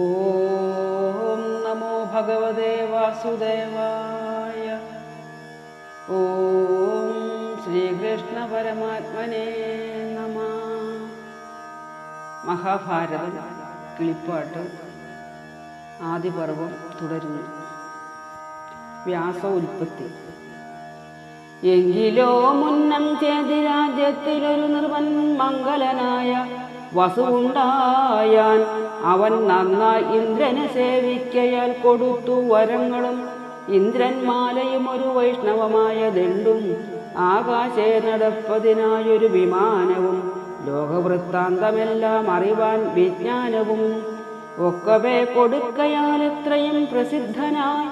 ഓം നമോ ഭഗവതേ വാസുദേവായ. ഓം ശ്രീകൃഷ്ണ പരമാത്മനേ നമ. മഹാഭാരതം കിളിപ്പാട്ട് ആദിപർവം തുടരുന്നു. വ്യാസ ഉൽപ്പത്തി. എങ്കിലോ മുന്നം ചേതി രാജ്യത്തിലൊരു നിർവൻ മംഗലനായ വസുണ്ടായാൻ അവൻ നന്നായി ഇന്ദ്രനെ സേവിക്കയാൽ കൊടുത്തു വരങ്ങളും ഇന്ദ്രൻ മാലയും ഒരു വൈഷ്ണവമായ ദണ്ടും ആകാശേ നടപ്പതിനായൊരു വിമാനവും ലോകവൃത്താന്തമെല്ലാം അറിവാൻ വിജ്ഞാനവും ഒക്കവേ കൊടുക്കയാൽ എത്രയും പ്രസിദ്ധനായി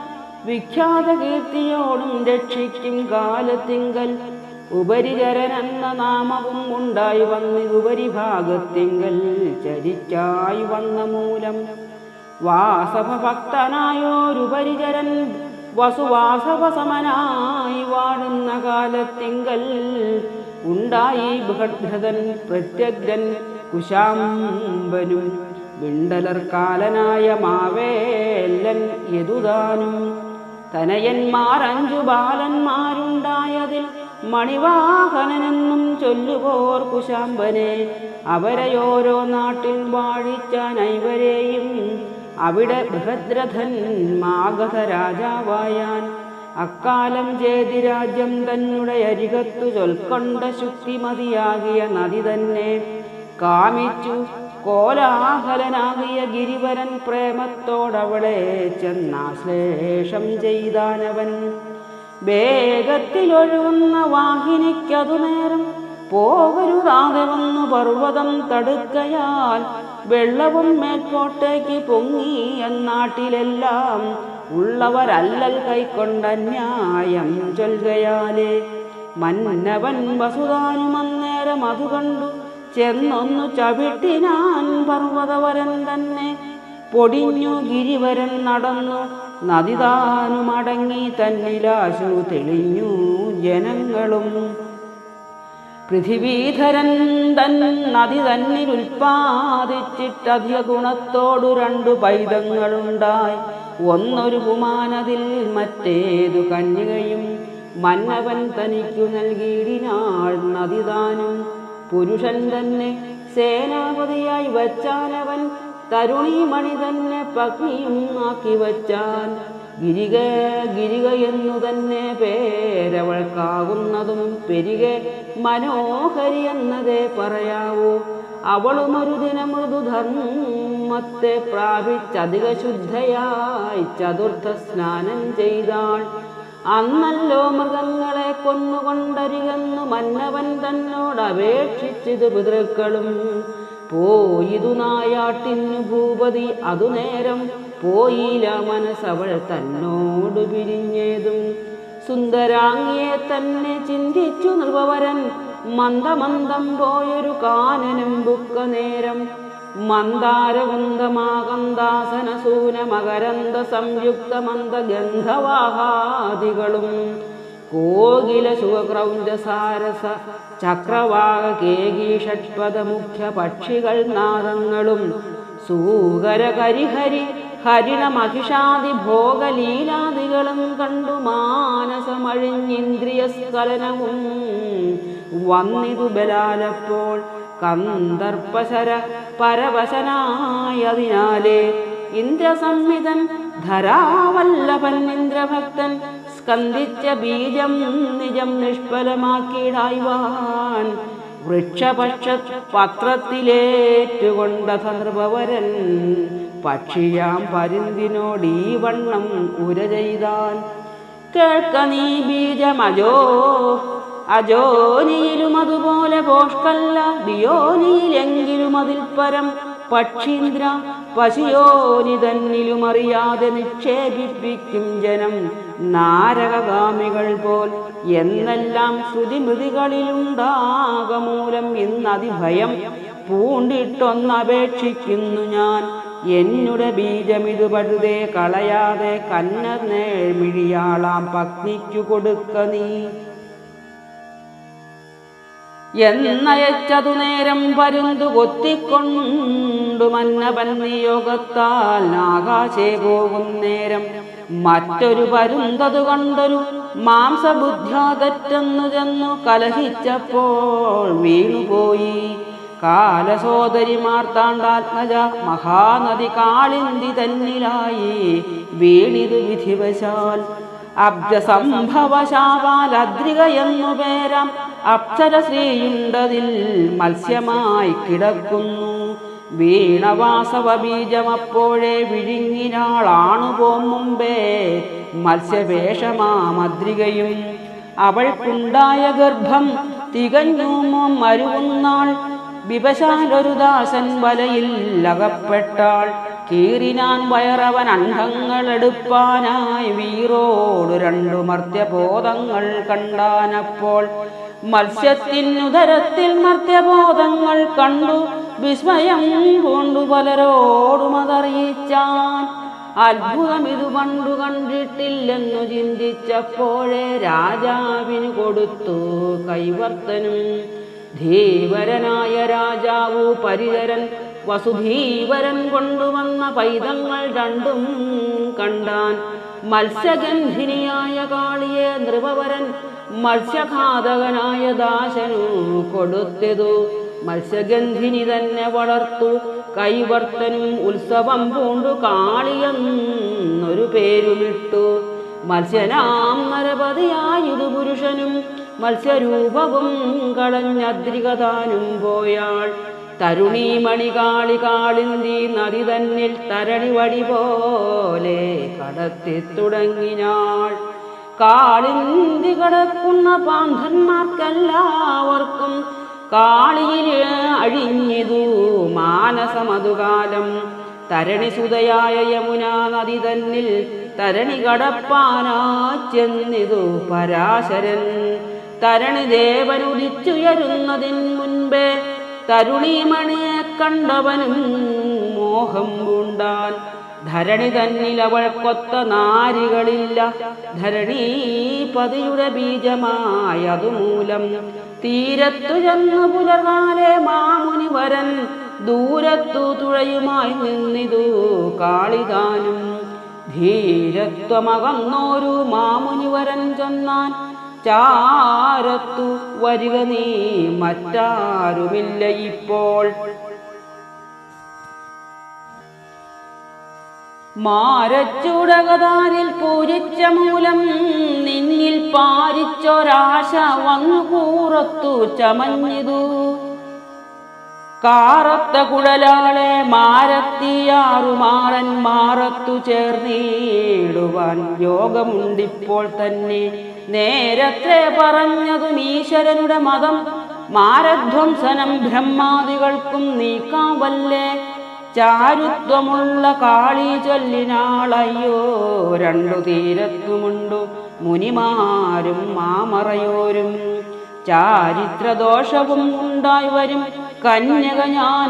വിഖ്യാത കീർത്തിയോടും രക്ഷിക്കും കാലത്തിങ്കൽ ഉപരിചരനെന്ന നാമവും ഉണ്ടായി വന്ന് ഉപരിഭാഗത്തിങ്കൽ ചരിച്ചായി വന്ന മൂലം വാസവ വസുവാസവസമനായി വസുവാസവ സമനായി വാഴുന്ന കാലത്തിങ്കൽ ഉണ്ടായി ബൃഹദ്രഥൻ പ്രത്യഗ്രൻ കുശാംബനും വിണ്ടലർക്കാലനായ മാവേല്ലൻ യതുദാനും തനയന്മാർ അഞ്ചു ബാലന്മാരുണ്ടായതിൽ മണിവാഹനനെന്നും ചൊല്ലുപോർ കുശാമ്പനെ. അവരെയോരോ നാട്ടിൽ വാഴിച്ചാൻ ഐവരെയും അവിടെ ബൃഹദ്രഥൻ മാഗധ രാജാവായാൻ അക്കാലം ചേതി രാജ്യം തന്നെ അരികത്തു ചൊൽക്കൊണ്ട ശുക്തിമതിയാകിയ നദി തന്നെ. കാമിച്ചു കോലാഹലനാകിയ ഗിരിവരൻ പ്രേമത്തോടവളെ ചെന്നാശ്ലേഷം ചെയ്താനവൻ. വേഗത്തിലൊഴുകുന്ന വാഹിനിക്കതു നേരം പോകരുതാതെ വന്നു പർവതം തടുക്കയാൽ വെള്ളവും മേൽക്കോട്ടേക്ക് പൊങ്ങി എന്നാട്ടിലെല്ലാം ഉള്ളവരല്ലൽ കൈക്കൊണ്ട ന്യായം ചൊൽകയാലേ. മന്നവൻ വസുതാനും അന്നേരം അതു കണ്ടു ചെന്നൊന്നു ചവിട്ടിനാൻ പർവതവരൻ തന്നെ. പൊടിഞ്ഞു ഗിരിവരൻ നടന്നു നദിതാനുമടങ്ങി തന്നിലാശു തെളിഞ്ഞു ജനങ്ങളും. പൃഥിവീധരൻ തൻ നദി തന്നിൽ ഉൽപ്പാദിച്ചിട്ടധിക ഗുണത്തോടു രണ്ടു പൈതങ്ങളുണ്ടായി. ഒന്നൊരു കുമാനതിൽ മറ്റേതു കന്യകയും മന്നവൻ തനിക്കു നൽകിയിടിനാൾ നദിതാനും പുരുഷൻ തന്നെ സേനാപതിയായി വച്ചാനവൻ തരുണീമണി തന്നെ പത്നിയും ആക്കി വച്ചാൻ ഗിരിക ഗിരിക എന്നു തന്നെ പേരവൾക്കാകുന്നതും പെരികെ മനോഹരി എന്നതേ പറയാവൂ. അവളും ഒരു ദിനം മൃദുധർമ്മത്തെ പ്രാപിച്ചധിക ശുദ്ധയായി ചതുർത്ഥ സ്നാനം ചെയ്താൾ. അന്നല്ലോ മൃഗങ്ങളെ കൊന്നുകൊണ്ടരികന്നു മന്നവൻ തന്നോട് അപേക്ഷിച്ചത് പിതൃക്കളും പോയിതു നായാട്ടിന്നു ഭൂപതി അതു നേരം പോയില്ല മനസ്സവൾ തന്നോട് പിരിഞ്ഞേതും. സുന്ദരാങ്ങിയെ തന്നെ ചിന്തിച്ചു നൃപവരൻ മന്ദമന്ദം പോയൊരു കാനനം ബുക്ക നേരം. മന്ദാരകുന്ദമാകന്ദാസനസൂന മകരന്ദ സംയുക്ത മന്ദഗന്ധവാഹാദികളും കോകില സുഖക്രൗഞ്ച സാരസ ചക്രവാക കേകി ഷഡ്പദ മുഖ്യ പക്ഷികൾ നാദങ്ങളും സൂകര കരിഹരി ഹരിണ മഹിഷാദി ഭോഗലീലാദികളും കണ്ടു മാനസമഴിഞ്ഞിന്ദ്രിയ സ്ഖലനവും വന്നിതു ബലാലപ്പോൾ കന്ദർപ്പശര പരവശനായതിനാലേ ഇന്ദ്രസംഹിതൻ ധരാവല്ലഭൻ ഇന്ദ്രഭക്തൻ സ്കന്ദിച്ച ബീജം നിജം നിഷ്ഫലമാക്കിയിടായ്വാൻ വൃക്ഷപക്ഷ പത്രത്തിലേറ്റുകൊണ്ട സന്ദർഭവരൻ പക്ഷിയാം പരിന്തിനോട് ഈ വണ്ണം ഉര ചെയ്താൻ. കേൾക്ക നീ ബീജമജോ അജോനിയിലും അതുപോലെ പോഷ്കല്ല ദിയോനിയിലെങ്കിലും അതിൽ പരം. പക്ഷീന്ദ്ര പശുയോനി തന്നിലും അറിയാതെ നിക്ഷേപിപ്പിക്കും ജനം നാരകഗാമികൾ പോൽ. എന്നെല്ലാം ശ്രുതിമൃതികളിലുണ്ടാകമൂലം ഇന്നതിഭയം പൂണ്ടിട്ടൊന്നപേക്ഷിക്കുന്നു ഞാൻ. എന്നുടെ ബീജമിതു പഴുതേ കളയാതെ കന്നർ നേഴ്മിഴിയാളാം പത്നിക്കു കൊടുക്ക നീ. എന്നയച്ചതു നേരം പരുന്തു കൊത്തിക്കൊണ്ടു മന്നപൻ നിയോഗത്താൽ ആകാശേ പോകും നേരം. മറ്റൊരു പരുന്തതു കണ്ടൊരു മാംസബുദ്ധ്യാതെറ്റെന്നു ചെന്നു കലഹിച്ചപ്പോൾ വീണുപോയി. കാലസോദരി മാർത്താണ്ടാത്മജ മഹാനദി കാളിന്തി തന്നിലായി. വീണിതു വിധിവശാൽ എന്നു പേരാം അപ്സരശ്രീയുണ്ടതിൽ മത്സ്യമായി കിടക്കുന്നു. വീണവാസവ ബീജമപ്പോഴേ വിഴുങ്ങിനാളാണു പോം മുമ്പേ മത്സ്യവേഷമാമദ്രികയും. അവൾക്കുണ്ടായ ഗർഭം തികഞ്ഞു മരുവുന്നാൾ. വിവശാലൊരു ദാസൻ വലയിൽ അകപ്പെട്ടാൾ. കീറിനാൻ വയറവൻ അണ്ഡങ്ങളെടുപ്പാനായി വീറോടു രണ്ടു മർത്യബോധങ്ങൾ കണ്ടാനപ്പോൾ മത്സ്യത്തിനുദരത്തിൽ മർത്യബോധങ്ങൾ കണ്ടു വിസ്മയം കൊണ്ടു പലരോടും അതറിയിച്ചാൻ അത്ഭുതം ഇത് പണ്ടു കണ്ടിട്ടില്ലെന്നു ചിന്തിച്ചപ്പോഴേ രാജാവിന് കൊടുത്തു കൈവർത്തനും ധീവരനായ രാജാവു പരിചരൻ വസുധീവരൻ കൊണ്ടുവന്ന പൈതങ്ങൾ രണ്ടും കണ്ടാൻ മത്സ്യഗന്ധിനിയായ കാളിയെ നൃപവരൻ മത്സ്യഘാതകനായ ദാശനു കൊടുത്തതു. മത്സ്യഗന്ധിനി തന്നെ വളർത്തു. കൈവർത്തനും ഉത്സവം പൂണ്ടു കാളിയെന്നൊരു പേരുമിട്ടു. മത്സ്യനാം നരപതിയായുതു പുരുഷനും മത്സ്യരൂപവും കളഞ്ഞദ്രികതാനും പോയാൾ തരുണീമണി കാളി കാളിന്തി നദി തന്നിൽ തരണി വടി പോലെ കടത്തി തുടങ്ങിനാൾ. കാളിന്തി കടക്കുന്ന പാന്ധന്മാർക്കെല്ലാവർക്കും കാളിയിൽ അഴിഞ്ഞിതു മാനസമതുകാലം തരണി സുതയായ യമുന നദി തന്നിൽ തരണി കടപ്പാനാ ചെന്നിതു പരാശരൻ. തരണി ദേവനുദിച്ചുയരുന്നതിന് മുൻപേ തരുണീമണിയെ കണ്ടവനും മോഹം പൂണ്ടാൻ. ധരണി തന്നിൽ അവൾക്കൊത്ത നാരികളില്ല. ധരണീപതിയുടെ ബീജമായതുമൂലം തീരത്തു ചെന്നു പുലർകാലെ മാമുനി വരൻ ദൂരത്തു തുഴയുമായി നിന്നിതു കാളിതാനും ധീരത്വമകന്നോരു മാമുനിവരൻ ചെന്നാൻ ചാരത്തു വരിക നീ? മറ്റാരുമില്ല ഇപ്പോൾ. മാരച്ചുടകതാരിൽ പൂരിച്ച മൂലം നിന്നിൽ പാരിച്ചൊരാശ വന്നു കൂറത്തു ചമഞ്ഞിതു. കാറത്ത കുഴലാളെ മാരത്തിയാറുമാറൻ മാറത്തു ചേർന്നിടുവാൻ യോഗമുണ്ടിപ്പോൾ തന്നെ. നേരത്തെ പറഞ്ഞതും ഈശ്വരനുടെ മതം മാരധ്വംസനം ബ്രഹ്മാദികൾക്കും നീക്കാവല്ലേ? ചാരുത്വമുള്ള കാളി ചൊല്ലിനാളയ്യോ? രണ്ടു തീരത്തുമുണ്ടു മുനിമാരും മാമറയോരും. ചാരിത്രദോഷവും ഉണ്ടായി വരും. കന്യക ഞാൻ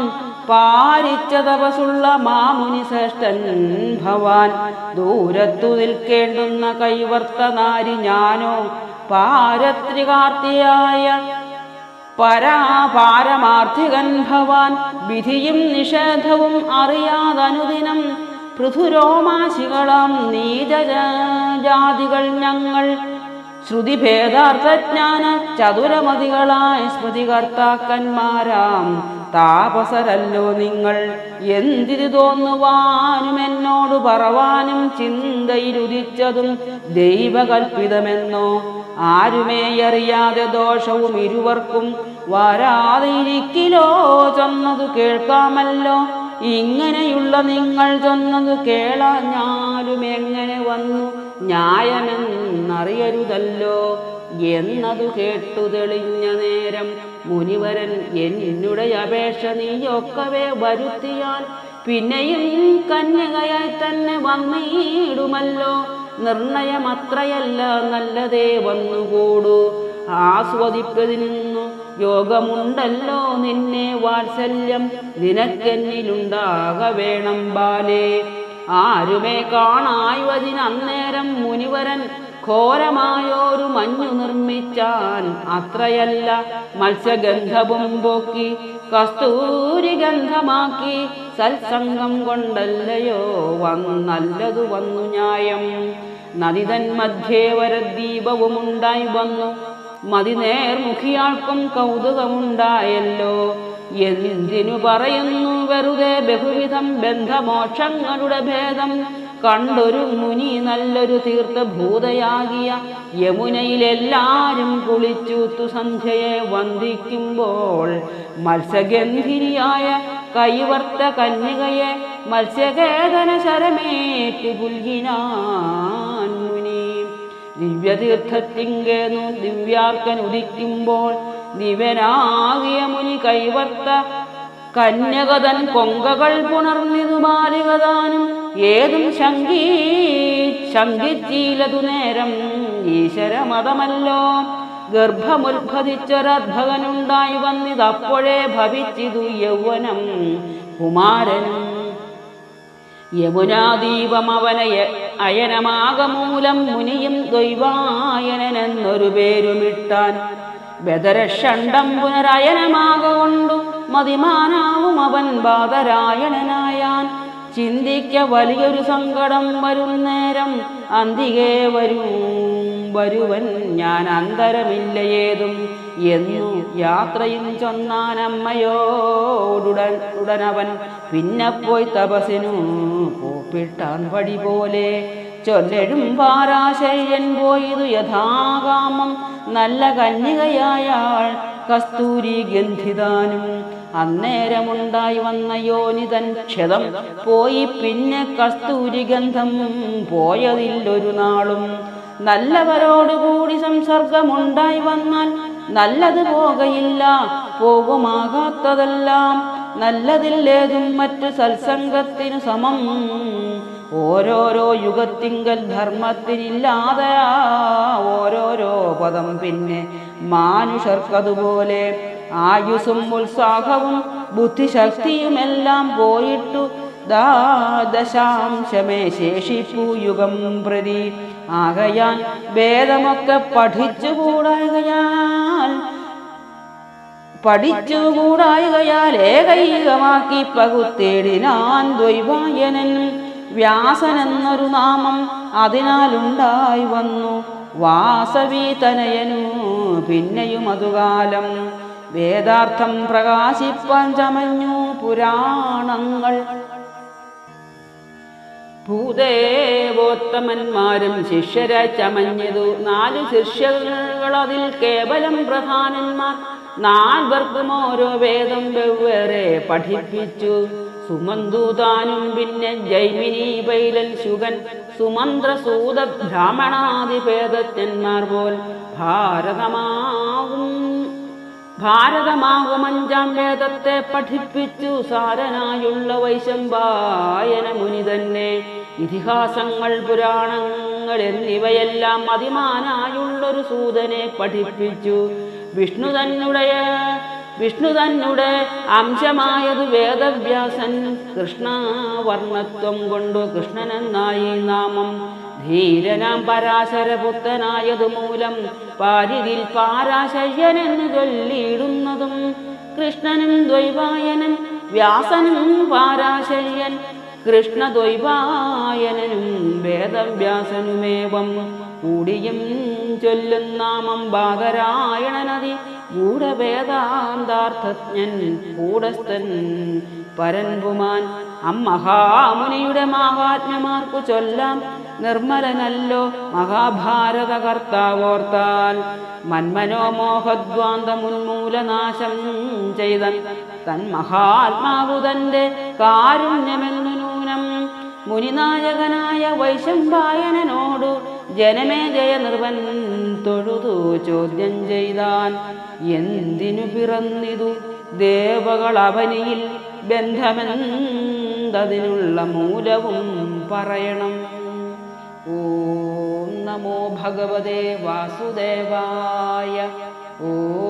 പാരിച്ച തപസുള്ള മാമുനി ശ്രേഷ്ഠൻ ഭവാൻ. ദൂരത്തു നിൽക്കേണ്ടുന്ന കൈവർത്ത നാരി ഞാനോ പാരത്രികാർത്തിയായ പരാ പാരമാർത്ഥികൻ ഭവാൻ. വിധിയും നിഷേധവും അറിയാതനുദിനം പൃഥുരോമാശികളാം നീചജാതികൾ ഞങ്ങൾ ശ്രുതിഭേദാർത്ഥജ്ഞാന ചതുരമതികളായ സ്മൃതികർത്താക്കന്മാരാം. താപസരല്ലോ നിങ്ങൾ എന്തിരു തോന്നുവാനും എന്നോട് പറവാനും ചിന്തയിലുദിച്ചതും ദൈവകൽപ്പിതമെന്നോ? ആരുമേ അറിയാതെ ദോഷവും ഇരുവർക്കും വരാതിരിക്കിലോ ചെന്നതു കേൾക്കാമല്ലോ. ഇങ്ങനെയുള്ള നിങ്ങൾ ചൊന്നത് കേളഞ്ഞാലും എങ്ങനെ വന്നു? ന്യായമെന്നറിയരുതല്ലോ. എന്നതു കേട്ടു തെളിഞ്ഞ നേരം മുനിവരൻ എന്നുടെ അപേക്ഷ നീയൊക്കവേ വരുത്തിയാൽ പിന്നെയും കന്യകയായി തന്നെ വന്നിടുമല്ലോ. നിർണയമത്രയല്ല നല്ലതേ വന്നുകൂടൂ. ആസ്വദിപ്പതിനു യോഗമുണ്ടല്ലോ നിന്നെ വാത്സല്യം. നിനക്കെന്നിലുണ്ടാക വേണം ബാലേ. ആരുമേ കാണായുവതിനന്നേരം മുനിവരൻ ഘോരമായോരു മഞ്ഞു നിർമ്മിച്ചാൻ അത്രയല്ല. മത്സ്യഗന്ധവും പോക്കി കസ്തൂരി ഗന്ധമാക്കി സത്സംഗം കൊണ്ടല്ലയോ വന്നു നല്ലതു വന്നു ന്യായം. നദിതൻ മധ്യേ വരദ്വീപവുമുണ്ടായി വന്നു മതിനേർമുഖിയാൾക്കും കൗതുകമുണ്ടായല്ലോ. എന്തിനു പറയുന്നു വെറുതെ ബഹുവിധം ബന്ധമോക്ഷങ്ങളുടെ ഭേദം? കണ്ടൊരു മുനി നല്ലൊരു തീർത്ഥഭൂതയാകിയ യമുനയിലെല്ലാരും കുളിച്ചൂത്തു സന്ധ്യയെ വന്ദിക്കുമ്പോൾ മത്സ്യഗന്ധിരിയായ കൈവർത്ത കന്യകയെ മത്സ്യകേതന ശരമേറ്റ് പുൽകിനാൻ ദിവ്യതീർത്ഥത്തിങ്കേന്നു ദിവ്യാർക്കൻ ഉദിക്കുമ്പോൾ ദിവനാകിയ മുനി കൈവർത്ത കന്യകതൻ കൊങ്കകൾ പുണർന്നിതു ബാലികതാനും ഏതും ശങ്കീ ശങ്കിച്ചീലതു നേരം ഈശ്വരമതമല്ലോ. ഗർഭമുത്ഭവിച്ചൊരദ്ഭകനുണ്ടായി വന്നിതപ്പോഴേ ഭവിച്ചിതു യൗവനം. കുമാരനും യമുനാദീപമവന അയനമാകമൂലം മുനിയും ദൈവായനെന്നൊരു പേരുമിട്ടാൻ ബദരഷണ്ടം പുനരയനമാകൊണ്ടു മതിമാനാവും അവൻ ബാധരായണനായാൻ ചിന്തിക്ക വലിയൊരു സങ്കടം വരും നേരം അന്തികേ വരും വരുവൻ ഞാൻ അന്തരമില്ല ഏതും എന്നു യാത്രയും ചൊന്നാനമ്മയോടുടൻ ഉടനവൻ പിന്നെ പോയി തപസിനു പൂപ്പിട്ടാൻ വഴി പോലെ. ചൊല്ലഴും പാരാശയൻ പോയിതു യഥാകാമം നല്ല കന്യകയായാൾ കസ്തൂരി ഗന്ധിതാനും അന്നേരമുണ്ടായി വന്ന യോനിതൻ ക്ഷതം പോയി പിന്നെ കസ്തൂരി ഗന്ധം പോയതില്ലൊരു നാളും നല്ലവരോടുകൂടി സംസർഗമുണ്ടായി വന്നാൽ നല്ലത് പോകയില്ല പോകുമാകാത്തതെല്ലാം നല്ലതില്ലേതും മറ്റു സത്സംഗത്തിനു സമം. ഓരോരോ യുഗത്തിങ്കൽ ധർമ്മത്തിനില്ലാതെ ഓരോരോ പദം പിന്നെ മാനുഷർക്കതുപോലെ ആയുസും ഉത്സാഹവും ബുദ്ധിശക്തിയുമെല്ലാം പോയിട്ടു ദശാംശമേ ശേഷിപ്പു യുഗം പ്രതി. ആകയാൽ വേദമൊക്കെ പഠിച്ചുകൂടായകയാൽ പഠിച്ചുകൂടായകയാൽ ഏകൈകമാക്കി പകുത്തേടിനാൻ ദ്വൈവായനൻ വ്യാസനെന്നൊരു നാമം അതിനാലുണ്ടായി വന്നു. വാസവീതനയനു പിന്നെയും അതുകാലം. വേദാർത്ഥം പ്രകാശിപ്പാൻ ചമഞ്ഞു പുരാണങ്ങൾ. ഭൂദേവോത്തമന്മാരും ശിഷ്യരെ ചമഞ്ഞതു. നാല് ശിഷ്യകൾ അതിൽ കേവലം പ്രധാനന്മാർ. നാൽവർക്കും ഓരോ വേദം വെവ്വേറെ പഠിപ്പിച്ചു. സുമന്തുതാനും പിന്നെ ജൈമിനി പൈലൻ ശുഗൻ സുമന്ത്രസൂത ബ്രാഹ്മണാദി ഭേദജ്ഞന്മാർ പോൽ ഭാരതമാകും ഭാരതമാകും അഞ്ചാം വേദത്തെ പഠിപ്പിച്ചു സാരനായുള്ള വൈശംബായന മുനി തന്നെ. ഇതിഹാസങ്ങൾ പുരാണങ്ങൾ എന്നിവയെല്ലാം അതിമാനായുള്ളൊരു സൂതനെ പഠിപ്പിച്ചു. വിഷ്ണു തന്നുടയ വിഷ്ണു തന്നെ അംശമായത് വേദവ്യാസൻ കൃഷ്ണവർണത്വം കൊണ്ടു കൃഷ്ണനെന്നായി നാമം. ധീരനാം പരാശരപുത്രനായതു മൂലം പാരിതിൽ പാരാശയ്യനെന്ന് ചൊല്ലിയിടുന്നതും കൃഷ്ണനും ദ്വൈവായനൻ വ്യാസനും പാരാശയ്യൻ കൃഷ്ണദ്വൈവായനും വേദവ്യാസനുമേവം. കൂടിയും ചൊല്ലുന്നാമം ബാധരായണനതി ഗൂഢവേദാന്താർത്ഥജ്ഞൻ കൂടസ്ഥൻ പരൻപുമാൻ. അമ്മഹാമുനിയുടെ മഹാത്മ്യമാർക്കു ചൊല്ലാം. നിർമ്മലനല്ലോ മഹാഭാരത കർത്താവോർത്താൽ മന്മനോമോഹദ്വാന്തമുന്മൂലനാശം ചെയ്തൻ. തൻ മഹാത്മാവു തന്റെ കാരുണ്യമെന്നു നൂനം. മുനിനായകനായ വൈശമ്പായനോടു ജനമേ ജയ നിർവൻ തൊഴുതു ചോദ്യം ചെയ്താൻ. എന്തിനു പിറന്നിതു? ദേവകൾ അവനിയിൽ ബന്ധമെന്തതിനുള്ള മൂലവും പറയണം. ഓ നമോ ഭഗവതേ വാസുദേവായ ഓം